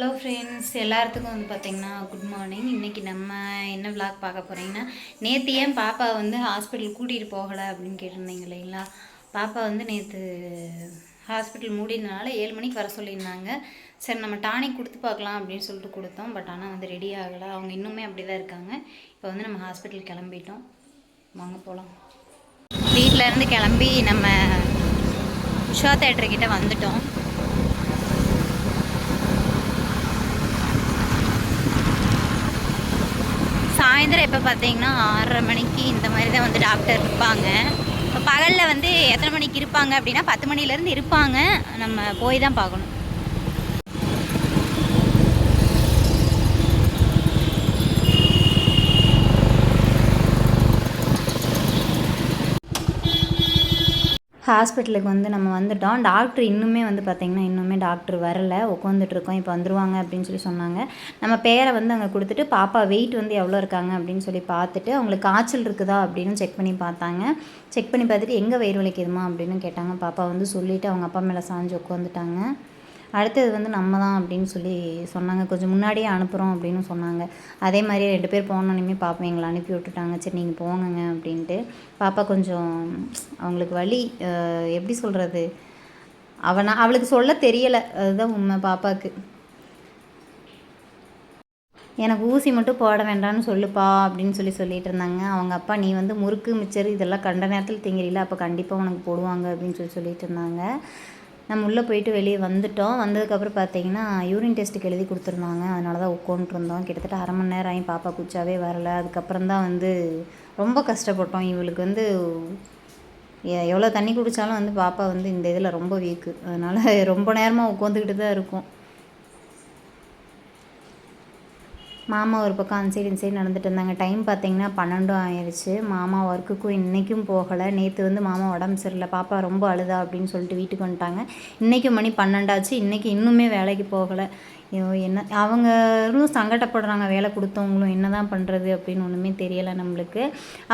Hello friends எல்லாத்துக்கும் வந்து பார்த்தீங்கன்னா குட் மார்னிங் இன்றைக்கி நம்ம என்ன விளாக் பார்க்க போகிறீங்கன்னா நேற்று ஏன் பாப்பா வந்து ஹாஸ்பிட்டல் கூட்டிகிட்டு போகலை அப்படின்னு கேட்டிருந்தீங்க இல்லைங்களா? பாப்பா வந்து நேற்று ஹாஸ்பிட்டல் மூடினால ஏழு மணிக்கு வர சொல்லியிருந்தாங்க. சரி நம்ம டானிக் கொடுத்து பார்க்கலாம் அப்படின்னு சொல்லிட்டு கொடுத்தோம். பட் ஆனால் வந்து ரெடி ஆகலை. அவங்க இன்னுமே அப்படி தான் இருக்காங்க. இப்போ வந்து நம்ம ஹாஸ்பிட்டல் கிளம்பிட்டோம். வாங்க போகலாம் வீட்டிலேருந்து கிளம்பி நம்ம உஷா தேட்டர்கிட்ட வந்துட்டோம். சாயந்தரம் இப்போ பார்த்தீங்கன்னா ஆறரை மணிக்கு இந்த மாதிரி தான் வந்து டாக்டர் இருப்பாங்க. இப்போ பகலில் வந்து எத்தனை மணிக்கு இருப்பாங்க அப்படின்னா பத்து மணிலேருந்து இருப்பாங்க. நம்ம போய் தான் பார்க்கணும். ஹாஸ்பிட்டலுக்கு வந்து நம்ம வந்துட்டோம். டாக்டர் இன்னுமே வந்து பார்த்திங்கன்னா இன்னுமே டாக்டர் வரல. உட்காந்துட்ருக்கோம் இப்போ வந்துருவாங்க அப்படின்னு சொல்லி சொன்னாங்க. நம்ம பேரை வந்து அங்கே கொடுத்துட்டு பாப்பா வெயிட் வந்து எவ்வளோ இருக்காங்க? அப்படின்னு சொல்லி பார்த்துட்டு அவங்களுக்கு காய்ச்சல் இருக்குதா? அப்படின்னு செக் பண்ணி பார்த்தாங்க. செக் பண்ணி பார்த்துட்டு எங்கே வயிறு வலிக்குதுமா அப்படின்னு கேட்டாங்க. பாப்பா வந்து சொல்லிவிட்டு அவங்க அப்பா மேலே சாஞ்சு உட்காந்துட்டாங்க அடுத்தது வந்து நம்ம தான் அப்படின்னு சொல்லி சொன்னாங்க. கொஞ்சம் முன்னாடியே அனுப்புகிறோம் அப்படின்னு சொன்னாங்க. அதே மாதிரி ரெண்டு பேர் போனோன்னே பாப்பா எங்களை அனுப்பி விட்டுட்டாங்க. சரி நீங்கள் போங்கங்க அப்படின்ட்டு. பாப்பா கொஞ்சம் அவங்களுக்கு வழி எப்படி சொல்கிறது அவனா அவளுக்கு சொல்ல தெரியலை. அதுதான் உண்மை பாப்பாவுக்கு எனக்கு ஊசி மட்டும் போட வேண்டாம்னு சொல்லுப்பா அப்படின்னு சொல்லி சொல்லிட்டு இருந்தாங்க. அவங்க அப்பா நீ வந்து முறுக்கு மிச்சர் இதெல்லாம் கண்ட நேரத்தில் திங்கிறீல அப்போ கண்டிப்பாக உனக்கு போடுவாங்க அப்படின்னு சொல்லி சொல்லிட்டு இருந்தாங்க. நம்ம உள்ளே போயிட்டு வெளியே வந்துட்டோம். வந்ததுக்கப்புறம் பார்த்தீங்கன்னா யூரின் டெஸ்ட்டுக்கு எழுதி கொடுத்துருந்தாங்க. அதனால தான் உட்காந்துருந்தோம் கிட்டத்தட்ட அரை மணி நேரம் ஆகி பாப்பா குச்சாவே வரல. அதுக்கப்புறம் தான் வந்து ரொம்ப கஷ்டப்பட்டோம். இவளுக்கு வந்து எவ்வளோ தண்ணி குடித்தாலும் வந்து பாப்பா வந்து இந்த இதில் ரொம்ப வீக்கு அதனால் ரொம்ப நேரமாக உட்காந்துக்கிட்டு தான் இருக்கும். மாமா ஒரு பக்கம் அந்த சைடு இந்த சைடு நடந்துட்டு இருந்தாங்க. டைம் பார்த்தீங்கன்னா பன்னெண்டும் ஆயிடுச்சு மாமா ஒர்க்குக்கும் இன்றைக்கும் போகலை. நேற்று வந்து மாமா உடம்பு சரியில்லை. பாப்பா ரொம்ப அழுதா அப்படின்னு சொல்லிட்டு வீட்டுக்கு வந்துட்டாங்க. இன்றைக்கும் மணி பன்னெண்டாச்சு இன்றைக்கி இன்னுமே வேலைக்கு போகலை. ஐயோ என்ன அவங்களும் சங்கடப்படுறாங்க. வேலை கொடுத்தவங்களும் என்ன தான் பண்ணுறது அப்படின்னு ஒன்றுமே தெரியலை நம்மளுக்கு.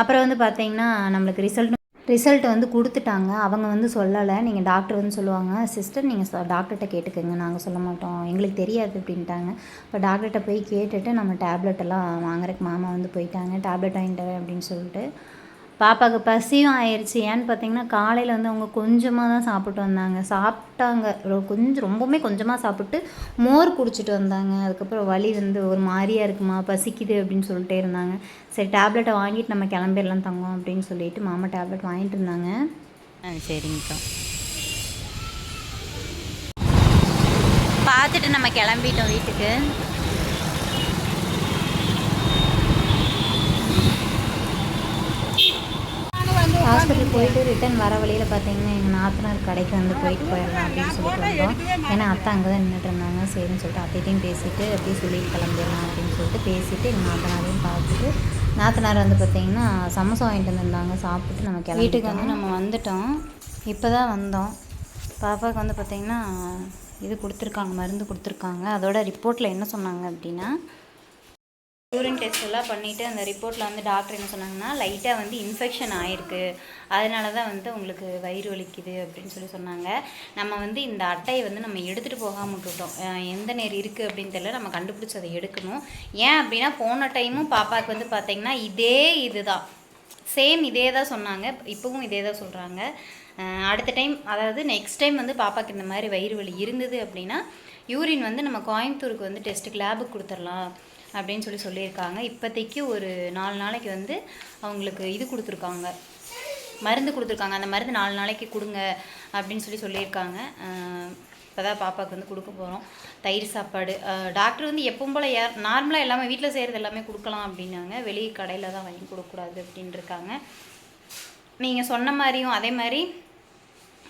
அப்புறம் வந்து பார்த்தீங்கன்னா நம்மளுக்கு ரிசல்ட் ரிசல்ட் வந்து கொடுத்துட்டாங்க. அவங்க வந்து சொல்லலை. நீங்கள் டாக்டர் வந்து சொல்லுவாங்க சிஸ்டர் நீங்கள் டாக்டர்கிட்ட கேட்டுக்கோங்க. நாங்கள் சொல்ல மாட்டோம். எங்களுக்கு தெரியாது அப்படின்ட்டாங்க. இப்போ டாக்டர்கிட்ட போய் கேட்டுட்டு நம்ம டேப்லெட் எல்லாம் வாங்குறதுக்கு மாமா வந்து போயிட்டாங்க. டேப்லெட் வாங்கிட்டு அப்படின்னு சொல்லிட்டு பாப்பாவுக்கு பசியும் ஆயிடுச்சு ஏன்னு பார்த்தீங்கன்னா காலையில் வந்து அவங்க கொஞ்சமாக தான் சாப்பிட்டு வந்தாங்க. சாப்பிட்டாங்க. கொஞ்சம் ரொம்பவுமே கொஞ்சமாக சாப்பிட்டு மோர் குடிச்சிட்டு வந்தாங்க. அதுக்கப்புறம் வலி வந்து ஒரு மாதிரியா இருக்குமா? பசிக்குது அப்படின்னு சொல்லிட்டே இருந்தாங்க. சரி டேப்லெட்டை வாங்கிட்டு நம்ம கிளம்பிடலாம் தங்கம் அப்படின்னு சொல்லிட்டு மாமா டேப்லெட் வாங்கிட்டு இருந்தாங்க. ஆ சரிங்கக்கா. பார்த்துட்டு நம்ம கிளம்பிட்டோம் வீட்டுக்கு ஹாஸ்பிட்டல் போயிட்டு ரிட்டன் வர வழியில் பார்த்தீங்கன்னா எங்கள் நாத்தனார் கடைக்கு வந்து போயிட்டு போயிடலாம் அப்படின்னு சொல்லிட்டு வந்தோம். ஏன்னா அத்தை அங்கே தான் நின்றுட்டு இருந்தாங்க. சரின்னு சொல்லிட்டு அத்தைட்டையும் பேசிட்டு அப்படியே சொல்லி கிளம்பிடலாம் அப்படின்னு சொல்லிட்டு பேசிட்டு எங்கள் நாத்தனாரையும் பார்த்துட்டு நாத்தனார் வந்து பார்த்தீங்கன்னா சமோசா வாங்கிட்டு வந்திருந்தாங்க. சாப்பிட்டு நம்ம கிளம்பி வீட்டுக்கு வந்து நம்ம வந்துட்டோம். இப்போ தான் வந்தோம். பாப்பாவுக்கு வந்து பார்த்தீங்கன்னா இது கொடுத்துருக்காங்க மருந்து கொடுத்துருக்காங்க. அதோட ரிப்போர்ட்டில் என்ன சொன்னாங்க அப்படின்னா யூரின் டெஸ்ட் எல்லாம் பண்ணிவிட்டு அந்த ரிப்போர்ட்டில் வந்து டாக்டர் என்ன சொன்னாங்கன்னா லைட்டாக வந்து இன்ஃபெக்ஷன் ஆயிருக்கு. அதனால தான் வந்து உங்களுக்கு வயிறு வலிக்குது அப்படின்னு சொல்லி சொன்னாங்க. நம்ம வந்து இந்த அட்டையை வந்து நம்ம எடுத்துகிட்டு போகாமல் விட்டுவிட்டோம் எந்த நேர் இருக்குது அப்படின்னு தெரியல. நம்ம கண்டுபிடிச்சி அதை எடுக்கணும். ஏன் அப்படின்னா போன டைமும் பாப்பாவுக்கு வந்து பார்த்தீங்கன்னா இதே இது தான் சேம் இதே தான் சொன்னாங்க. இப்போவும் இதே தான் சொல்கிறாங்க அடுத்த டைம் அதாவது நெக்ஸ்ட் டைம் வந்து பாப்பாவுக்கு இந்த மாதிரி வயிறு வலி இருந்தது அப்படின்னா யூரின் வந்து நம்ம கோயம்புத்தூருக்கு வந்து டெஸ்ட்டுக்கு லேபுக்கு கொடுத்துடலாம். அப்படின்னு சொல்லி சொல்லியிருக்காங்க. இப்போதைக்கு ஒரு நாலு நாளைக்கு வந்து அவங்களுக்கு இது கொடுத்துருக்காங்க. மருந்து கொடுத்துருக்காங்க. அந்த மருந்து நாலு நாளைக்கு கொடுங்க அப்படின்னு சொல்லி சொல்லியிருக்காங்க. இப்போ தான் பாப்பாவுக்கு வந்து கொடுக்க போகிறோம் தயிர் சாப்பாடு. டாக்டர் வந்து எப்பவும் போல் ஏ நார்மலாக எல்லாமே வீட்டில் செய்கிறது எல்லாமே கொடுக்கலாம் அப்படின்னாங்க. வெளியே கடையில் தான் வாங்கி கொடுக்கக்கூடாது அப்படின்ட்டுருக்காங்க நீங்கள் சொன்ன மாதிரியும் அதே மாதிரி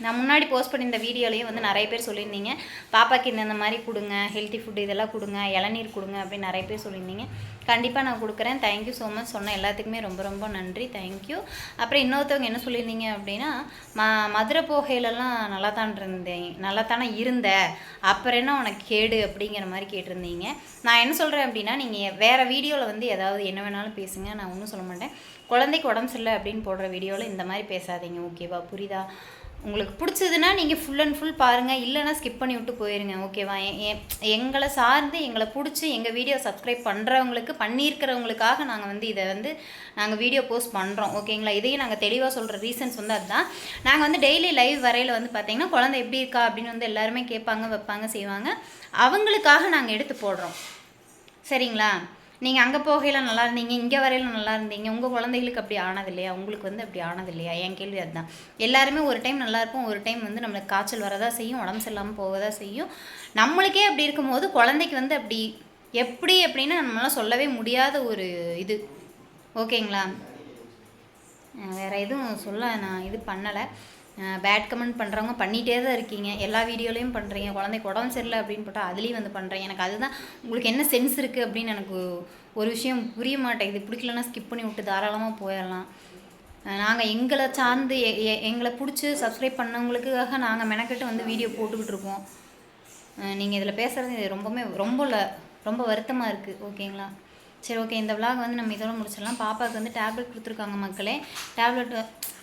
நான் முன்னாடி போஸ்ட் பண்ணியிருந்த வீடியோலையும் வந்து நிறைய பேர் சொல்லியிருந்தீங்க. பாப்பாக்கு இந்தந்த மாதிரி கொடுங்க ஹெல்த்தி ஃபுட் இதெல்லாம் கொடுங்க இளநீர் கொடுங்க அப்படின்னு நிறைய பேர் சொல்லியிருந்தீங்க. கண்டிப்பாக நான் கொடுக்குறேன். தேங்க்யூ ஸோ மச் சொன்ன எல்லாத்துக்குமே ரொம்ப ரொம்ப நன்றி. தேங்க்யூ அப்புறம் இன்னொருத்தவங்க என்ன சொல்லியிருந்தீங்க அப்படின்னா ம மதுரை போகையிலலாம் நல்லா தான் இருந்தேன் நல்லா தானே இருந்த. அப்புறம் என்ன உனக்கு கேடு? அப்படிங்கிற மாதிரி கேட்டிருந்தீங்க. நான் என்ன சொல்கிறேன் அப்படின்னா நீங்கள் வேறு வீடியோவில் வந்து ஏதாவது என்ன வேணாலும் பேசுங்க. நான் ஒன்றும் சொல்ல மாட்டேன். குழந்தைக்கு உடம்பு சரியில்லை அப்படின்னு போடுற வீடியோவில் இந்த மாதிரி பேசாதீங்க. ஓகேவா புரியுதா? உங்களுக்கு பிடிச்சதுன்னா நீங்கள் ஃபுல் அண்ட் ஃபுல் பாருங்கள் இல்லைன்னா ஸ்கிப் பண்ணி விட்டு போயிருங்க. ஓகேவா எங்களை சார்ந்து எங்களை பிடிச்சி எங்கள் வீடியோ சப்ஸ்கிரைப் பண்ணுறவங்களுக்கு பண்ணியிருக்கிறவங்களுக்காக நாங்கள் வந்து இதை வந்து நாங்கள் வீடியோ போஸ்ட் பண்ணுறோம் ஓகேங்களா இதையும் நாங்கள் தெளிவாக சொல்கிற ரீசன்ஸ் வந்து அதுதான். நாங்கள் வந்து டெய்லி லைவ் வரையில் வந்து பார்த்திங்கன்னா குழந்தை எப்படி இருக்கா அப்படின்னு வந்து எல்லாருமே கேட்பாங்க வைப்பாங்க செய்வாங்க. அவங்களுக்காக நாங்கள் எடுத்து போடுறோம். சரிங்களா? நீங்கள் அங்கே போகையில் நல்லா இருந்தீங்க இங்கே வரையில நல்லா இருந்தீங்க உங்கள் குழந்தைகளுக்கு அப்படி ஆனது இல்லையா உங்களுக்கு வந்து அப்படி ஆனது இல்லையா என் கேள்வி அதுதான். எல்லாருமே ஒரு டைம் நல்லா இருப்போம் ஒரு டைம் வந்து நம்மளுக்கு காய்ச்சல் வரதா செய்யும் உடம்பு சரியில்லாமல் போகதா செய்யும். நம்மளுக்கே அப்படி இருக்கும்போது குழந்தைக்கு வந்து அப்படி எப்படி அப்படின்னு நம்மளால் சொல்லவே முடியாத ஒரு இது. ஓகேங்களா? வேறு எதுவும் சொல்ல நான் இது பண்ணலை. பேட் கமெண்ட் பண்ணுறவங்க பண்ணிகிட்டே தான் இருக்கீங்க. எல்லா வீடியோலையும் பண்ணுறீங்க குழந்தைக்கு உடம்பு சரியில்லை அப்படின்னு போட்டால் அதுலேயும் வந்து பண்ணுறீங்க எனக்கு அதுதான் உங்களுக்கு என்ன சென்ஸ் இருக்குது அப்படின்னு எனக்கு ஒரு விஷயம் புரிய மாட்டேங்குது. பிடிக்கலன்னா ஸ்கிப் பண்ணி விட்டு தாராளமாக போயிடலாம். நாங்கள் எங்களை சார்ந்து எ- எ- எங்களை பிடிச்சி சப்ஸ்கிரைப் பண்ணவங்களுக்காக நாங்கள் மெனக்கெட்டு வந்து வீடியோ போட்டுக்கிட்டு இருக்கோம். நீங்கள் இதில் பேசுகிறது ரொம்பவுமே ரொம்ப ல- ரொம்ப வருத்தமாக இருக்குது ஓகேங்களா சரி ஓகே இந்த விளாக் வந்து நம்ம இதோட முடிச்சிடலாம். பாப்பாவுக்கு வந்து டேப்லெட் கொடுத்துருக்காங்க மக்களே. டேப்லெட்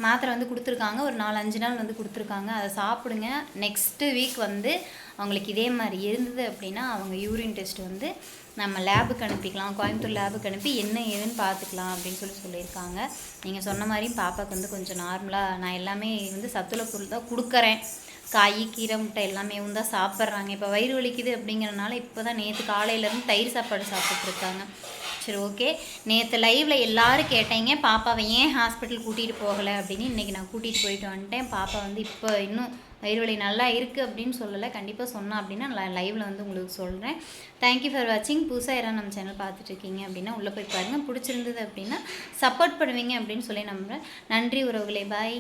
மாத்திரை வந்து கொடுத்துருக்காங்க. ஒரு நாலு அஞ்சு நாள் வந்து கொடுத்துருக்காங்க. அதை சாப்பிடுங்க. நெக்ஸ்ட்டு வீக் வந்து அவங்களுக்கு இதே மாதிரி இருந்தது அப்படின்னா அவங்க யூரின் டெஸ்ட் வந்து நம்ம லேபுக்கு அனுப்பிக்கலாம். கோயம்புத்தூர் லேபுக்கு அனுப்பி என்ன ஏதுன்னு பார்த்துக்கலாம் அப்படின்னு சொல்லி சொல்லியிருக்காங்க. நீங்கள் சொன்ன மாதிரியும் பாப்பாவுக்கு வந்து கொஞ்சம் நார்மலாக நான் எல்லாமே வந்து சத்துள்ள பொருள் தான் கொடுக்குறேன். காய் கீரை முட்டை எல்லாமே தான் சாப்பிட்றாங்க. இப்போ வயிறு வலிக்குது அப்படிங்கிறனால இப்போ தான் நேற்று காலையிலேருந்து தயிர் சாப்பாடு சாப்பிட்ருக்காங்க சரி ஓகே நேற்று லைவில் எல்லாரும் கேட்டீங்க பாப்பாவை ஏன் ஹாஸ்பிட்டல் கூட்டிகிட்டு போகலை? அப்படின்னு. இன்றைக்கி நான் கூட்டிகிட்டு போயிட்டு வந்துட்டேன். பாப்பா வந்து இப்போ இன்னும் வயிறு வலி நல்லா இருக்குது அப்படின்னு சொல்லலை. கண்டிப்பாக சொன்னா அப்படின்னா நான் லைவில் வந்து உங்களுக்கு சொல்கிறேன் தேங்க்யூ ஃபார் வாட்சிங் புதுசாக யாராவது நம்ம சேனல் பார்த்துட்டு இருக்கீங்க அப்படின்னா உள்ளே போய் பாருங்கள் பிடிச்சிருந்தது அப்படின்னா சப்போர்ட் பண்ணுவீங்க அப்படின்னு சொல்லி நம்புகிறேன் நன்றி உறவுகளே. பாய்